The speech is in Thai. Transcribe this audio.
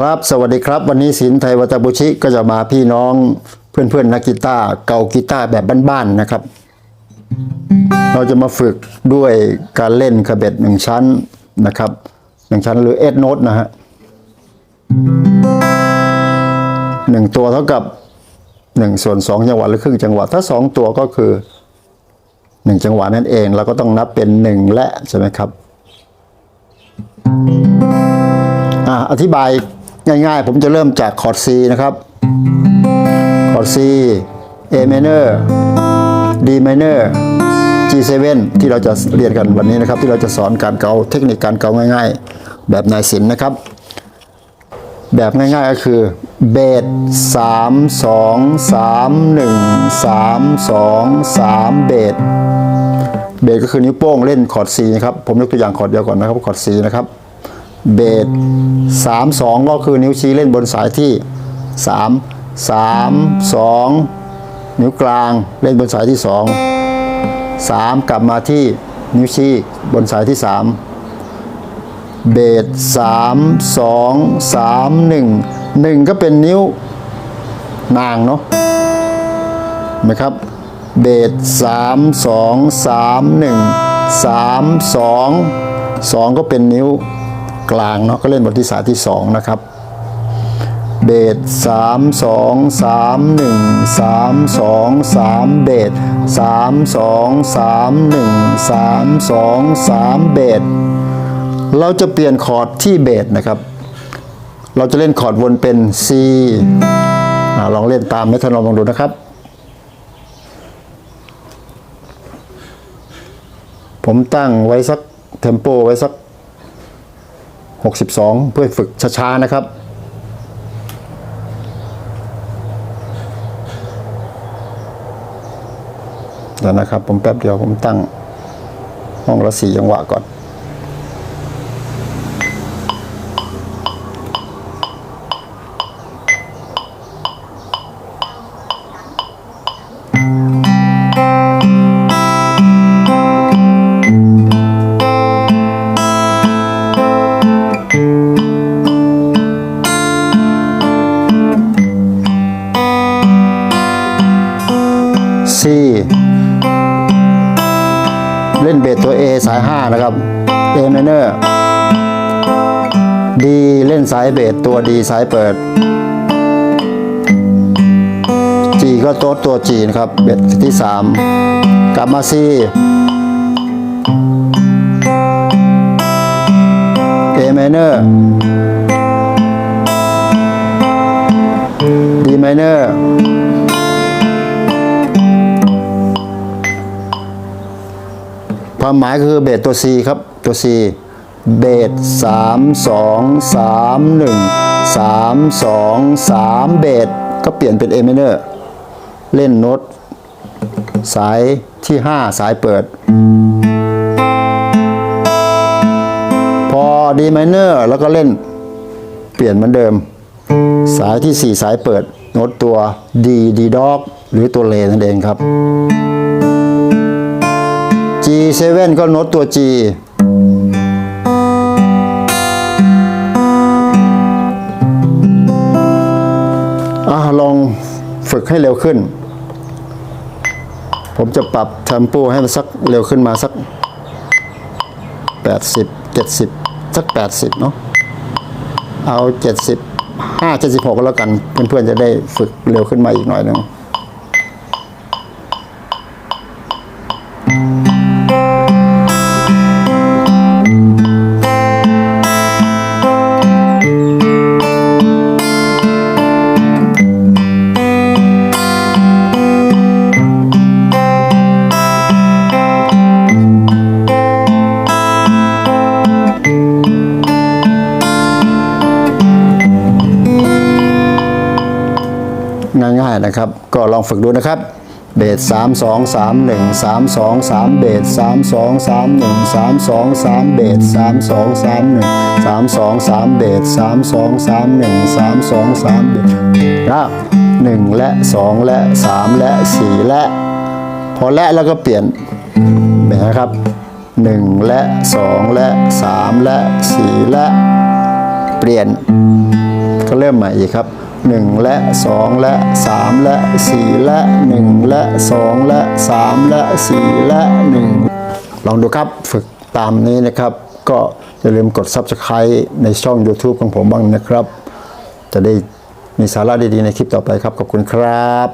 ครับสวัสดีครับ วันนี้ศิลป์ไทยวัตบุชิก็จะมาพี่น้องเพื่อนๆนักกีตาร์เก่ากีตาร์แบบบ้านๆนะครับ เราจะมาฝึกด้วยการเล่นคาเบ็ดหนึ่งชั้นนะครับหนึ่งชั้นหรือเอสโนตนะฮะหนึ่งตัวเท่ากับหนึ่งส่วนสองจังหวะหรือครึ่งจังหวะถ้าสองตัวก็คือหนึ่งจังหวะนั่นเองเราก็ต้องนับเป็นหนึ่งและใช่ไหมครับออธิบาย ง่ายๆ ผมจะเริ่มจากคอร์ด C นะครับ คอร์ด C A minor D minor G7 ที่เราจะเรียนกันวันนี้นะครับ ที่เราจะสอนการเกาเทคนิคการเกาง่ายๆ แบบนายศิลป์นะครับ แบบง่ายๆก็คือเบสสามสองสามหนึ่งสามสองสามเบสเบสก็คือนิ้วโป้งเล่นคอร์ด C นะครับ ผมยกตัวอย่างคอร์ดเดียวก่อนนะครับคอร์ด C นะครับ เบสสามสองก็คือนิ้วชี้เล่นบนสายที่สามสามสองนิ้วกลางเล่นบนสายที่สองสามกลับมาที่นิ้วชี้บนสายที่สามเบสสามสองสามหนึ่งหนึ่งก็เป็นนิ้วนางเนาะนไหมครับเบสสามสองสามหนึ่งสามสองสองก็เป็นนิ้ว กลางเนาะก็เล่นบทที่สาที่สองนะครับ เบสสามสองสามหนึ่งสามสองสามเบสสามสองสามหนึ่งสามสองสามเบสเราจะเปลี่ยนคอร์ดที่เบสนะครับ เราจะเล่นคอร์ดวนเป็น C อลองเล่นตามเมทานอมลองดูนะครับ ผมตั้งไว้สักเทมโปไว้สัก 62 เพื่อฝึกช้าๆนะครับเดี๋ยวนะครับ ผมแป๊บเดียวผมตั้งห้องละสี่จังหวะก่อน เล่นเบสตัว A สาย 5 นะครับ A minor D เล่นสายเบสตัว D สายเปิด G ก็โต๊ดตัว G นะครับ เบสที่ 3 กลับมา C A minor D minor ความหมายคือเบสตัว C ครับตัว C เบสสามสองสามหนึ่งสามสองสามเบสก็เปลี่ยนเป็น A minor เล่นโน้ตสายที่ 5 สายเปิด พอ D minor แล้วก็เล่นเปลี่ยนเหมือนเดิม สายที่ 4 สายเปิด โน้ตตัว D D dog หรือตัวเลนั่นเองครับ G7 ก็โน้ตตัว G อะลองฝึกให้เร็วขึ้น ผมจะปรับเทมโปให้มันสักเร็วขึ้นมาสัก 80 70 สัก 80 เนาะเอา 70 5 76ก็แล้วกัน เพื่อนๆจะได้ฝึกเร็วขึ้นมาอีกหน่อยหนึง ง่ายๆนะครับ ก็ลองฝึกดูนะครับเบสสามสองสามหนึ่งสามสองสามเบสสามสองสามหนึ่งสามสองสามเบสสามสองสามหนึ่งสามสองสามเบสสามสองสามหนึ่งสามสองสามเบสนะหนึ่งและสองและสามและสี่และ พอและแล้วก็เปลี่ยนแบบนะครับหนึ่งและสองและสามและสี่และ เปลี่ยนก็เริ่มใหม่อีกครับ 1 และ 2 และ 3 และ 4 และ 1 และ 2 และ 3 และ 4 และ 1 ลองดูครับฝึกตามนี้นะครับ ก็อย่าลืมกด Subscribe ในช่อง YouTube ของผมบ้างนะครับ จะได้มีสาระดีๆในคลิปต่อไปครับ ขอบคุณครับ